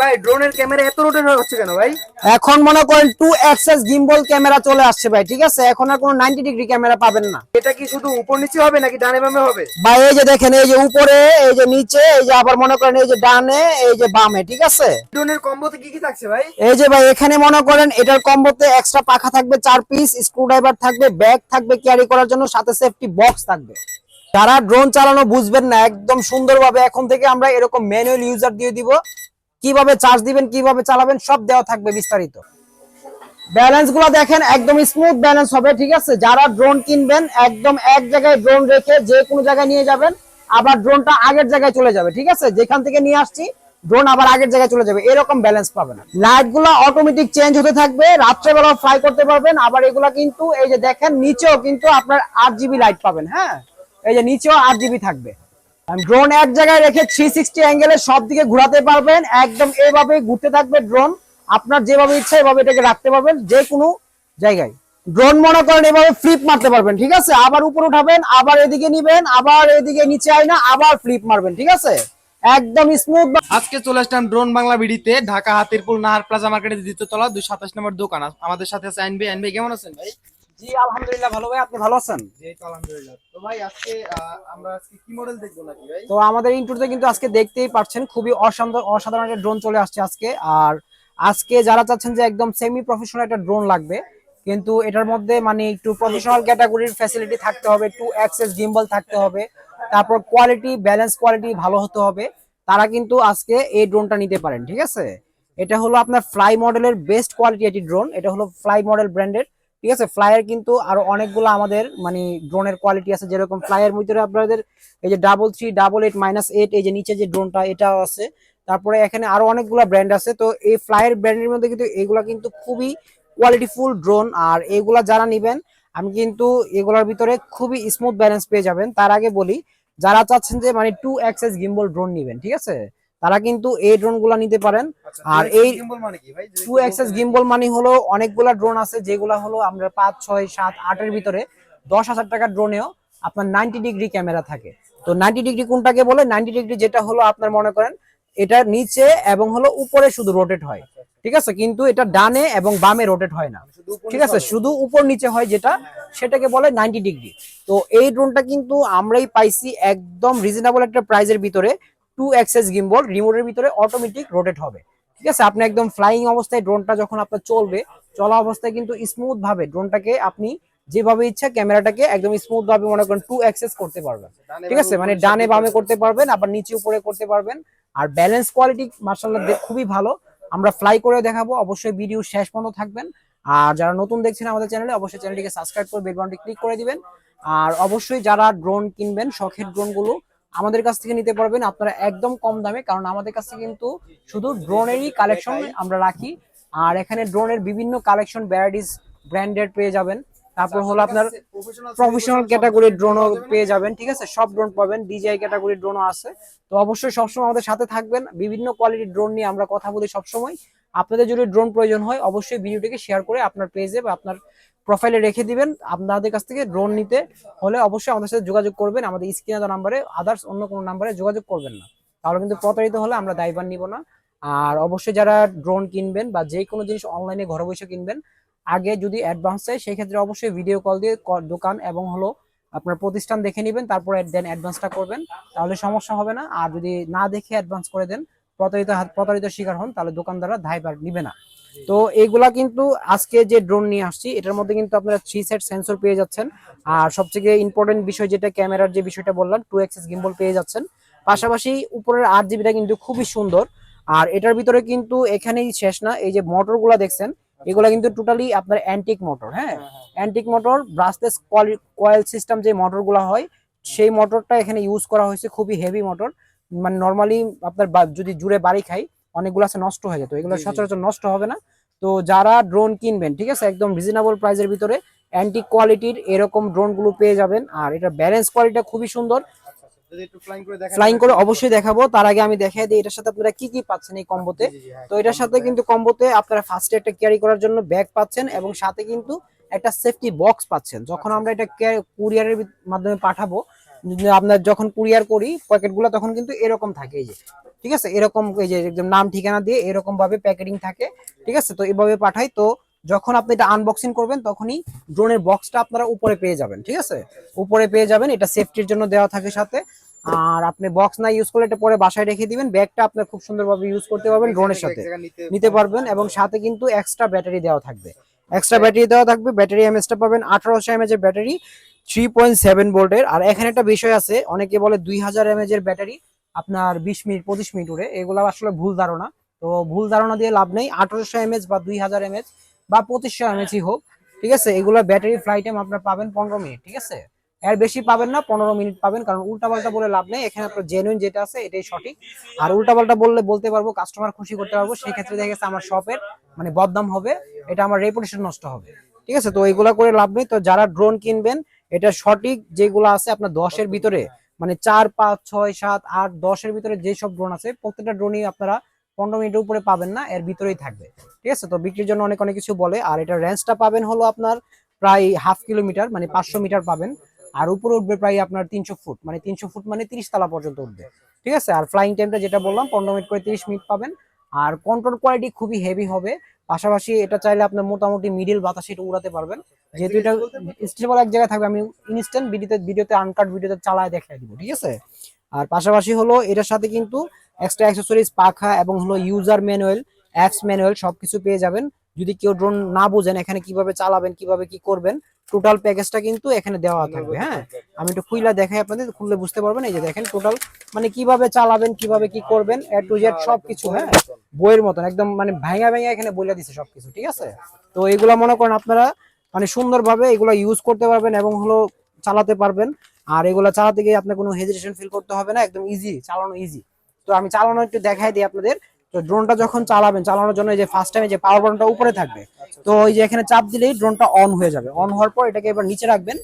ভাই ড্রোনের ক্যামেরা এত রোটেট হচ্ছে কেন ভাই? এখন মনে করেন টু গিম্বল ক্যামেরা চলে আসছে ভাই ঠিক আছে? এখন আর কোনো ডিগ্রি ক্যামেরা পাবেন না। এটা কি শুধু উপর নিচে হবে নাকি ডানে বামে হবে? ভাই এই যে দেখেন এই যে উপরে এই যে নিচে এই যে আবার মনে করেন এই যে ডানে এই যে বামে ঠিক আছে? ড্রোনের কম্বোতে কি কি থাকছে ভাই? এই যে ভাই এখানে মনে করেন এটার কম্বোতে এক্সট্রা পাখা থাকবে চার পিস স্ক্রুড্রাইভার থাকবে ব্যাগ থাকবে ক্যারি করার জন্য সাথে সেফটি বক্স থাকবে। যারা ড্রোন চালানো বুঝবেন না একদম সুন্দরভাবে এখন থেকে আমরা এরকম ম্যানুয়াল ইউজার দিয়ে দিব। কীভাবে চার্জ দিবেন, কীভাবে চালাবেন, সব দেওয়া থাকবে বিস্তারিত। ব্যালেন্সগুলো দেখেন, একদম স্মুথ ব্যালেন্স হবে, ঠিক আছে? যারা ড্রোন কিনবেন, একদম এক জায়গায় ড্রোন রেখে যে কোনো জায়গায় নিয়ে যাবেন, আবার ড্রোনটা আগের জায়গায় চলে যাবে, ঠিক আছে? যেখান থেকে নিয়ে আসছি ড্রোন আবার আগের জায়গায় চলে যাবে, এরকম ব্যালেন্স পাবেন। লাইটগুলো অটোমেটিক চেঞ্জ হতে থাকবে রাত্রেবেলা ফ্লাই করতে পারবেন, আবার এগুলা কিন্তু, এই যে দেখেন, নিচেও কিন্তু আপনার আট জিবি লাইট পাবেন হ্যাঁ? এই যে নিচেও আট জিবি থাকবে। ড্রোন এক জায়গায় রেখে থ্রি সিক্সটি অ্যাঙ্গেলে সব দিকে ঘোরাতে পারবেন। একদম এভাবে ঘুরতে থাকবে ড্রোন আপনার যেভাবে ইচ্ছা এভাবে এটাকে রাখতে পারবেন, যে কোনো জায়গায়। ড্রোন মনে করেন এভাবে ফ্লিপ মারতে পারবেন, ঠিক আছে? আবার উপর উঠাবেন, আবার এদিকে নিবেন, আবার এদিকে নিচে আয় না আবার ফ্লিপ মারবেন, ঠিক আছে? একদম স্মুথ আজকে চলে আসলাম ড্রোন বাংলা বিডিতে ঢাকা হাতিরপুল নাহার প্লাজা মার্কেটের দ্বিতীয় তলা দুই সাতাশ নম্বর দোকান। আমাদের সাথে আছে আইনবি আইনবি কেমন আছেন ভাই? জি আলহামদুলিল্লাহ ভালো ভাই আপনি ভালো আছেন? জি তো আলহামদুলিল্লাহ। তো ভাই আজকে আমরা আজকে কি মডেল দেখব নাকি ভাই? তো আমাদের ইন্টুতে কিন্তু আজকে দেখতেই পাচ্ছেন খুবই অসাধারণ অসাধারণ একটা ড্রোন চলে আসছে আজকে। আর আজকে যারা চাচ্ছেন যে একদম সেমি প্রফেশনাল একটা ড্রোন লাগবে কিন্তু এটার মধ্যে মানে একটু প্রফেশনাল ক্যাটাগরির ফ্যাসিলিটি থাকতে হবে টু অ্যাক্সেস গিম্বল থাকতে হবে তারপর কোয়ালিটি ব্যালেন্স কোয়ালিটি ভালো হতে হবে। তারা কিন্তু আজকে এই ড্রোনটা নিতে পারেন ঠিক আছে? এটা হলো আপনার ফ্লাই মডেলের বেস্ট কোয়ালিটি একটি ড্রোন এটা হলো ফ্লাই মডেল ব্র্যান্ডের ঠিক আছে? ফ্লাইয়ের কিন্তু আরও অনেকগুলো আমাদের মানে ড্রোনের কোয়ালিটি আছে। যেরকম ফ্লাইয়ের ভিতরে আপনাদের এই যে double three double eight minus eight এই যে নিচে যে ড্রোনটা এটাও আছে। তারপরে এখানে আরও অনেকগুলো ব্র্যান্ড আছে। তো এই ফ্লাইয়ের ব্র্যান্ডের মধ্যে কিন্তু এগুলা কিন্তু খুবই কোয়ালিটিফুল ড্রোন আর এগুলা যারা নিবেন, আমি কিন্তু এগুলোর ভিতরে খুবই স্মুথ ব্যালেন্স পেয়ে যাবেন। তার আগে বলি, যারা চাচ্ছেন যে মানে টু এক্সএস গিম্বল ড্রোন নিবেন, ঠিক আছে? তারা কিন্তু এই ড্রোনগুলা নিতে পারেন। আর এই টু এক্সএস গিম্বল মানে হলো অনেকগুলা ড্রোন আছে যেগুলা হলো আমরা পাঁচ ছয় সাত আটের ভিতরে দশ হাজার টাকার ড্রোনেও আপনার নাইনটি ডিগ্রি ক্যামেরা থাকে। তো নাইনটি ডিগ্রি কোনটাকে বলে? নাইনটি ডিগ্রি যেটা হলো আপনার মনে করেন এটা নিচে এবং হলো উপরে শুধু রোটেট হয়। ঠিক আছে? কিন্তু এটা ডানে এবং বামে রোটেট হয় না। ঠিক আছে? শুধু উপর নিচে হয় যেটা সেটাকে বলে নাইনটি ডিগ্রি তো এই ড্রোনটা কিন্তু আমরাই পাইছি একদম রিজনেবল একটা প্রাইজের ভিতরে। টু এক্সেস গিম্বল রিমোটের ভিতরে অটোমেটিক রোটেট হবে। ঠিক আছে? আপনি একদম ফ্লাইং অবস্থায় ড্রোনটা যখন আপনার চলবে চলা অবস্থায় কিন্তু স্মুথ ভাবে ড্রোনটাকে আপনি যেভাবে ইচ্ছা ক্যামেরাটাকে একদম স্মুথ ভাবে মনে করেন টু অ্যাক্সেস করতে পারবেন। ঠিক আছে? মানে ডানে বামে করতে পারবেন আবার নিচে উপরে করতে পারবেন। আর ব্যালেন্স কোয়ালিটি মার্শাল্লাহ খুবই ভালো। আমরা ফ্লাই করে দেখাবো অবশ্যই ভিডিও শেষ পর্যন্ত থাকবেন। আর যারা নতুন দেখছেন আমাদের চ্যানেলে অবশ্যই চ্যানেলটিকে সাবস্ক্রাইব করে বেল বাটনটি ক্লিক করে দিবেন। আর অবশ্যই যারা ড্রোন কিনবেন শখের ড্রোনগুলো আমাদের কাছ থেকে নিতে পারবেন। আপনারা একদম কম দামে, কারণ আমাদের কাছে কিন্তু শুধু ড্রোনেরই কালেকশন আমরা রাখি। আর এখানে ড্রোনের বিভিন্ন কালেকশন ভ্যারাইটিস ব্র্যান্ডেড পেয়ে যাবেন। তারপর হলো আপনার প্রফেশনাল ক্যাটাগরির ড্রোনও পেয়ে যাবেন, ঠিক আছে? সব ড্রোন পাবেন ডিজিআই ক্যাটাগরির ড্রোনও আছে। তো অবশ্যই সবসময় আমাদের সাথে থাকবেন। বিভিন্ন কোয়ালিটির ড্রোন নিয়ে আমরা কথা বলি সবসময়। আপনাদের যদি ড্রোন প্রয়োজন হয়, অবশ্যই ভিডিওটিকে শেয়ার করে আপনার পেজে বা আপনার প্রোফাইলে রেখে দিবেন। আপনাদের কাছ থেকে ড্রোন নিতে হলে অবশ্যই আমাদের সাথে যোগাযোগ করবেন। আমাদের স্ক্রিনে দেওয়া নাম্বারে আদার্স অন্য কোনো নাম্বারে যোগাযোগ করবেন না। তাহলে কিন্তু প্রতারিত হলে আমরা দায়ভার নিব না। আর অবশ্যই যারা ড্রোন কিনবেন বা যে কোনো জিনিস অনলাইনে ঘরে বসে কিনবেন, আগে যদি অ্যাডভান্স চাই সেই ক্ষেত্রে অবশ্যই ভিডিও কল দিয়ে দোকান এবং হলো আপনার প্রতিষ্ঠান দেখে নেবেন, তারপরে দেন অ্যাডভান্সটা করবেন। তাহলে সমস্যা হবে না। আর যদি না দেখে অ্যাডভান্স করে দেন, প্রতারিত প্রতারিত শিকার হন, তাহলে দোকানদাররা দায়ভার নিবে না। তো এইগুলা কিন্তু আজকে যে ড্রোন নিয়ে আসছি এটার মধ্যে কিন্তু আপনারা থ্রি সেট সেন্সর পেয়ে যাচ্ছেন। আর সবথেকে ইম্পর্টেন্ট বিষয় যেটা ক্যামেরার যে বিষয়টা বললাম টু এক্সেস গিম্বল পেয়ে যাচ্ছেন। পাশাপাশি উপরের আট জিবিটা কিন্তু খুবই সুন্দর। আর এটার ভিতরে কিন্তু এখানেই শেষ না এই যে মোটরগুলা দেখছেন এগুলা কিন্তু টোটালি আপনার অ্যান্টিক মোটর হ্যাঁ? Antique motor brushless coil system যে মোটরগুলা হয় সেই মোটরটা এখানে ইউজ করা হয়েছে খুবই হেভি মোটর মানে নর্মালি আপনার যদি জুড়ে বাড়ি খাই অনেকগুলো আছে নষ্ট হয়ে যেত এগুলো। সচরাচর নষ্ট হবে না। তো যারা ড্রোন কিনবেন ঠিক আছে একদম রিজনেবল প্রাইসের ভিতরে অ্যান্টি কোয়ালিটির এরকম ড্রোনগুলো পেয়ে যাবেন। আর এটা ব্যালেন্স কোয়ালিটিটা খুবই সুন্দর। ফ্লাইং করে অবশ্যই দেখাবো। তার আগে আমি দেখাই দিই এটার সাথে আপনারা কি কি পাচ্ছেন এই কম্বোতে? হ্যাঁ। তো এটার সাথে কিন্তু কম্বোতে আপনারা ফার্স্টে একটা ক্যারি করার জন্য ব্যাগ পাচ্ছেন এবং সাথে কিন্তু একটা সেফটি বক্স পাচ্ছেন। যখন আমরা এটা কুরিয়ারের মাধ্যমে পাঠাবো আপনার যখন কুরিয়ার করি প্যাকেটগুলো তখন কিন্তু এরকম থাকে এই যে ঠিক আছে? এরকম এই যে একদম নাম ঠিকানা দিয়ে এরকম ভাবে প্যাকেটিং থাকে ঠিক আছে? তো এইভাবে পাঠাই তো যখন আপনি এটা আনবক্সিং করবেন তখনই ড্রোনের বক্সটা আপনারা উপরে পেয়ে যাবেন ঠিক আছে? উপরে পেয়ে যাবেন এটা সেফটির জন্য দেওয়া থাকে সাথে। আর আপনি বক্স না ইউজ করলে এটা পরে বাসায় রেখে দিবেন ব্যাগটা আপনার খুব সুন্দরভাবে ইউজ করতে পারবেন ড্রোনের সাথে। নিতে পারবেন। এবং সাথে কিন্তু এক্সট্রা ব্যাটারি দেওয়া থাকবে। এক্সট্রা ব্যাটারি দেওয়া থাকবে ব্যাটারি এমএসটা পাবেন আঠারোশো এমএচ এর ব্যাটারি থ্রি পয়েন্ট সেভেন ভোল্টের আর এখানে একটা বিষয় আছে, অনেকে বলে দুই হাজার এমএচ এর ব্যাটারি আপনার বিশ মিনিট, পঁচিশ মিনিট উড়ে। এগুলো আসলে ভুল ধারণা। তো ভুল ধারণা দিয়ে লাভ নেই। আঠারোশো এমএচ বা দুই হাজার এমএচ বা পঁচিশশো এমএচই হোক, ঠিক আছে? এগুলো ব্যাটারি ফ্লাই টাইম আপনার পাবেন পনেরো মিনিট, ঠিক আছে? এর বেশি পাবেন না, পনেরো মিনিট পাবেন। কারণ উল্টাপাল্টা বলে লাভ নেই। এখানে আপনার জেনুইন যেটা আছে, এটাই সঠিক। আর উল্টাপাল্টা বললে বলতে পারব কাস্টমার খুশি করতে পারব। সেই ক্ষেত্রে দেখা গেছে আমার শপের মানে বদনাম হবে। এটা আমার রেপুটেশন নষ্ট হবে। ঠিক আছে? তো এইগুলা করে লাভ নেই। তো যারা ড্রোন কিনবেন এটা সঠিক যেগুলো আছে আপনার দশের ভিতরে মানে চার পাঁচ ছয় সাত আট দশের ভিতরে যেসব ড্রোন আছে প্রত্যেকটা ড্রোনই আপনারা পনেরো মিনিটের উপরে পাবেন না এর ভিতরেই থাকবে। ঠিক আছে? তো বিক্রির জন্য অনেক অনেক কিছু বলে। আর এটা রেঞ্জটা পাবেন হলো আপনার প্রায় হাফ কিলোমিটার মানে পাঁচশো মিটার পাবেন। আর উপরে উঠবে প্রায় আপনার তিনশো ফুট মানে তিনশো ফুট মানে তিরিশ তলা পর্যন্ত উঠবে। ঠিক আছে? আর ফ্লাইং টাইমটা যেটা বললাম পনেরো মিনিট করে তিরিশ মিনিট পাবেন। আর কন্ট্রোল কোয়ালিটি খুবই হেভি হবে। পাশাপাশি এটা চাইলে আপনার মোটামুটি মিডিল বাতাসে এটা উড়াতে পারবেন। যেহেতু এটা স্টেবল এক জায়গায় থাকবে আমি ইনস্ট্যান্ট ভিডিওতে ভিডিওতে আনকাট ভিডিওতে চালায় দেখাই দিব ঠিক আছে? আর পাশাপাশি হলো এটার সাথে কিন্তু এক্সট্রা অ্যাক্সেসরিজ পাখা এবং হলো ইউজার ম্যানুয়াল অ্যাপস ম্যানুয়াল সবকিছু পেয়ে যাবেন। যদি কেউ ড্রোন না বোঝেন এখানে কীভাবে চালাবেন কীভাবে কি করবেন টোটাল প্যাকেজটা কিন্তু এখানে দেওয়া থাকবে হ্যাঁ? আমি একটু খুইলা দেখাই আপনাদের খুললে বুঝতে পারবেন। এই যে দেখেন টোটাল মানে কীভাবে চালাবেন কীভাবে কি করবেন এ টু জেড সবকিছু হ্যাঁ? বইয়ের মতন। একদম মানে ভাঙা ভাঙা এখানে বলে দিছে সবকিছু ঠিক আছে? তো এগুলা মনে করেন আপনারা মানে সুন্দরভাবে এগুলা ইউজ করতে পারবেন এবং হলো চালাতে পারবেন। আর এগুলা চালাতে গিয়ে আপনার কোনো হেজিটেশন ফিল করতে হবে না একদম ইজি চালানো ইজি তো আমি চালানো একটু দেখাই দিই আপনাদের। তো ড্রোনটা যখন চালাবেন চালানোর জন্য এই যে ফার্স্ট টাইমে যে পাওয়ার বাটনটা উপরে থাকবে তো ওই যে এখানে চাপ দিলেই ড্রোনটা অন হয়ে যাবে। অন হওয়ার পর এটাকে এবার নিচে রাখবেন।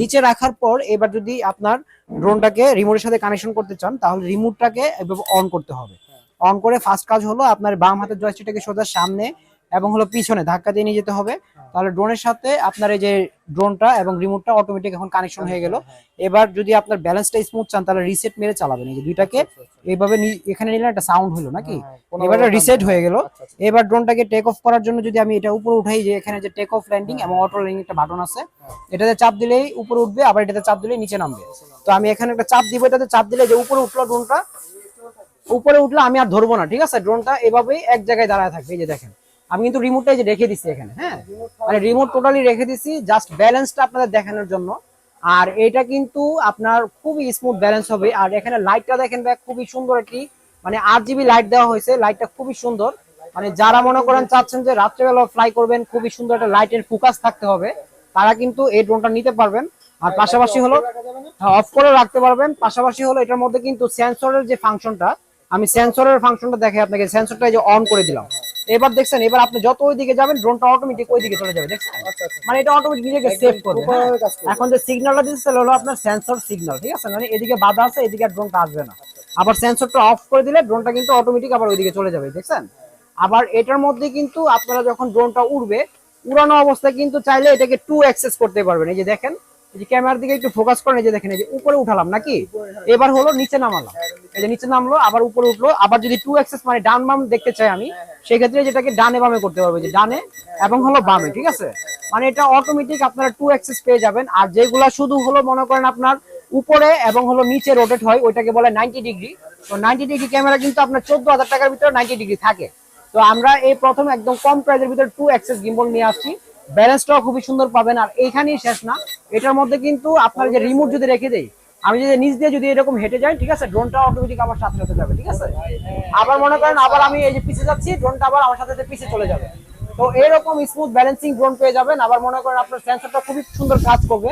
নিচে রাখার পর এবার যদি আপনার ড্রোনটাকে রিমোটের সাথে কানেকশন করতে চান তাহলে রিমোটটাকে এভাবে অন করতে হবে। অন করে ফার্স্ট কাজ হলো আপনার বাম হাতের জয়স্টিকটাকে সোজা সামনে এবং হলো পিছনে ধাক্কা দিয়ে নিয়ে যেতে হবে। তাহলে ড্রোনের সাথে আপনার এই যে ড্রোনটা এবং রিমোটটা অটোমেটিক এখন কানেকশন হয়ে গেল। এবার যদি আপনার ব্যালেন্সটা স্মুথ চান তাহলে রিসেট মেরে চালাবেন। এই যে দুইটাকে এইভাবে এখানে নিলে একটা সাউন্ড হলো নাকি? এবার রিসেট হয়ে গেল। এবার ড্রোনটাকে টেক অফ করার জন্য যদি আমি এটা উপরে উঠাই যে এখানে যে টেক অফ ল্যান্ডিং এবং অটো ল্যান্ডিং একটা বাটন আছে এটাতে চাপ দিলেই উপরে উঠবে আবার এটাতে চাপ দিলেই নিচে নামবে। তো আমি এখানে একটা চাপ দিব এটাতে চাপ দিলে যে উপরে উঠল ড্রোনটা উপরে উঠলে আমি আর ধরবো না ঠিক আছে? ড্রোনটা এভাবেই এক জায়গায় দাঁড়ায় থাকবে এই যে দেখেন। আমি কিন্তু রিমোটটা এই যে রেখে দিচ্ছি এখানে হ্যাঁ? মানে রিমোট টোটালি রেখে দিচ্ছি জাস্ট ব্যালেন্সটা আপনাদের দেখানোর জন্য। আর এটা কিন্তু আপনার খুবই স্মুথ ব্যালেন্স হবে। আর এখানে লাইটটা দেখেন ভাই, খুবই সুন্দর একটি মানে আট জিবি লাইট দেওয়া হয়েছে। লাইটটা খুবই সুন্দর। মানে যারা মনে করেন চাচ্ছেন যে রাত্রেবেলা ফ্লাই করবেন, খুবই সুন্দর একটা লাইটের ফোকাস থাকতে হবে, তারা কিন্তু এই ড্রোনটা নিতে পারবেন। আর পাশাপাশি হলো অফ করে রাখতে পারবেন। পাশাপাশি হলো এটার মধ্যে কিন্তু সেন্সরের যে ফাংশনটা আমি সেন্সরের ফাংশনটা দেখে আপনাকে। সেন্সরটা যে অন করে দিলাম। এবার দেখছেন এবার আপনি যত ওই দিকে যাবেন ড্রোনটা অটোমেটিক ওই দিকে চলে যাবে দেখছেন? মানে এটা অটোমেটিক নিজেকে সেভ করবে হ্যাঁ। এখন যে সিগন্যালটা দিচ্ছে সেটা হলো আপনার সেন্সর সিগন্যাল ঠিক আছে? মানে এদিকে বাধা আছে এদিকে আর ড্রোনটা আসবে না। আবার সেন্সরটা অফ করে দিলে ড্রোনটা কিন্তু অটোমেটিক আবার ওইদিকে চলে যাবে দেখছেন? আবার এটার মধ্যে কিন্তু আপনারা যখন ড্রোনটা উড়বে উড়ানো অবস্থায় কিন্তু চাইলে এটাকে টু অ্যাক্সেস করতে পারবেন। এই যে দেখেন এই যে ক্যামেরার দিকে একটু ফোকাস দেখেন, এই যে উপরে উঠালাম নাকি? এবার হলো নিচে নামালাম। এই যে নিচে নামলো, আবার উপরে উঠল, আবার যদি টু অ্যাক্সেস মানে ডান বাম দেখতে চাই আমি যেটাকে ডানে বামে করতে পারবে যে ডানে এবং হলো বামে, ঠিক আছে? মানে এটা অটোমেটিক আপনারা টু অ্যাক্সেস পেয়ে যাবেন, আর যেগুলা শুধু হলো মনে করেন আপনার উপরে এবং হলো নিচে রোটেট হয়, ওইটাকে বলে নাইনটি ডিগ্রি তো নাইনটি ডিগ্রি ক্যামেরা কিন্তু আপনার চোদ্দ হাজার টাকার ভিতরে নাইনটি ডিগ্রি থাকে। তো আমরা এই প্রথম একদম কম প্রাইসের ভিতরে টু অ্যাক্সেস গিম্বল নিয়ে আসছি। ব্যালেন্সটাও খুবই সুন্দর পাবেন, আর এইখানেই শেষ না। এটার মধ্যে কিন্তু আপনার যে রিমোট যদি রেখে দেই আমি যদি নিচ দিয়ে যদি এরকম হেঁটে যাই ঠিক আছে ড্রোনটা অটোমেটিক আমার সাথে সাথে যাবে ঠিক আছে? আবার মনে করেন আবার আমি এই যে পিছে যাচ্ছি ড্রোনটা আবার আমার সাথে সাথে পিছে চলে যাবে। তো এরকম স্মুথ ব্যালেন্সিং ড্রোন পেয়ে যাবেন। আবার মনে করেন আপনার সেন্সরটা খুবই সুন্দর কাজ করবে।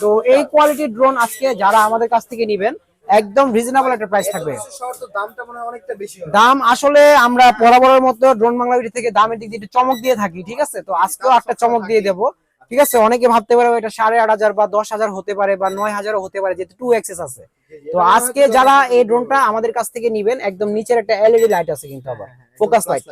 তো এই কোয়ালিটির ড্রোন আজকে যারা আমাদের কাছ থেকে নেবেন একদম রিজনেবল একটা প্রাইস থাকবে। দাম আসলে আমরা বরাবরের মতো ড্রোন বাংলা থেকে দামের দিক দিয়ে চমক দিয়ে থাকি ঠিক আছে? তো আজকেও একটা চমক দিয়ে দেবো। ঠিক আছে? অনেকে ভাবতে পারে এটা সাড়ে আট হাজার বা দশ হাজার হতে পারে বা নয় হাজারও হতে পারে যেহেতু টু এক্সেস আছে। তো আজকে যারা এই ড্রোনটা আমাদের কাছ থেকে নিবেন একদম নিচের একটা এলইডি লাইট আছে কিন্তু আবার ফোকাস লাইট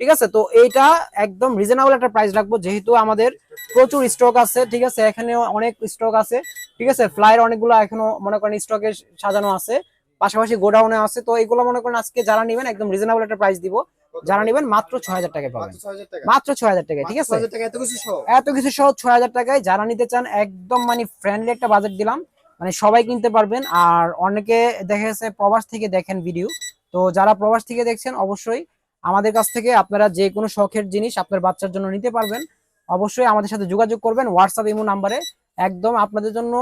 ঠিক আছে? তো এইটা একদম রিজনেবল একটা প্রাইস রাখব যেহেতু আমাদের প্রচুর স্টক আছে ঠিক আছে? এখানে অনেক স্টক আছে ঠিক আছে? ফ্লাইয়ের অনেকগুলো এখনও মনে করেন স্টকে সাজানো আছে পাশাপাশি গোডাউনে আছে তো এগুলো মনে করেন আজকে যারা নেবেন একদম রিজনেবল একটা প্রাইস দিব। যারা নেবেন মাত্র ছয় হাজার টাকায় পাবেন। মাত্র 6000 টাকা। মাত্র ছয় হাজার টাকায় ঠিক আছে? এত কিছু সহ? ছয় হাজার টাকায় যারা নিতে চান একদম মানে ফ্রেন্ডলি একটা বাজেট দিলাম। মানে সবাই কিনতে পারবেন। আর অনেকে দেখা যাচ্ছে প্রবাস থেকে দেখেন ভিডিও তো যারা প্রবাস থেকে দেখছেন অবশ্যই আমাদের কাছ থেকে আপনারা যে কোনো শখের জিনিস আপনার বাচ্চার জন্য নিতে পারবেন। অবশ্যই আমাদের সাথে যোগাযোগ করবেন হোয়াটসঅ্যাপ ইমো নাম্বারে একদম আপনাদের জন্য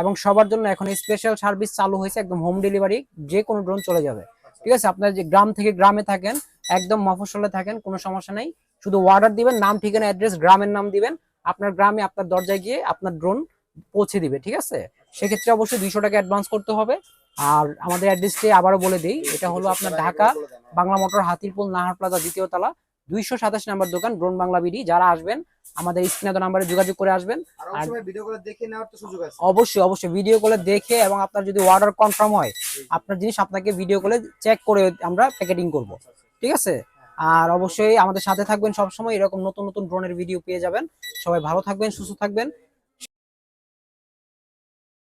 এবং সবার জন্য এখন স্পেশাল সার্ভিস চালু হয়েছে একদম হোম ডেলিভারি যে কোনো ড্রোন চলে যাবে। ঠিক আছে? আপনার যে গ্রাম থেকে গ্রামে থাকেন একদম মফস্বলে থাকেন কোনো সমস্যা নাই। শুধু অর্ডার দিবেন নাম ঠিকানা অ্যাড্রেস গ্রামের নাম দিবেন। আপনার গ্রামে আপনার দরজায় গিয়ে আপনার ড্রোন পৌঁছে দিবে ঠিক আছে? সেক্ষেত্রে অবশ্যই দুইশো টাকা অ্যাডভান্স করতে হবে। আর আমাদের অ্যাড্রেসটি আবারও বলে দিই এটা হলো আপনার ঢাকা বাংলা মোটর হাতিরপুল নাহার প্লাজা দ্বিতীয় তলা দুইশো সাতাশ নাম্বার দোকান ড্রোন বাংলা বিডি। যারা আসবেন আমাদের স্ক্রিনে নাম্বারে যোগাযোগ করে আসবেন। আর অবশ্যই অবশ্যই ভিডিও কলে দেখে এবং আপনার যদি অর্ডার কনফার্ম হয় আপনার জিনিস আপনাকে ভিডিও কলে চেক করে আমরা প্যাকেটিং করব। ঠিক আছে? আর অবশ্যই আমাদের সাথে থাকবেন সবসময়। এরকম নতুন নতুন ড্রোনের ভিডিও পেয়ে যাবেন। সবাই ভালো থাকবেন সুস্থ থাকবেন।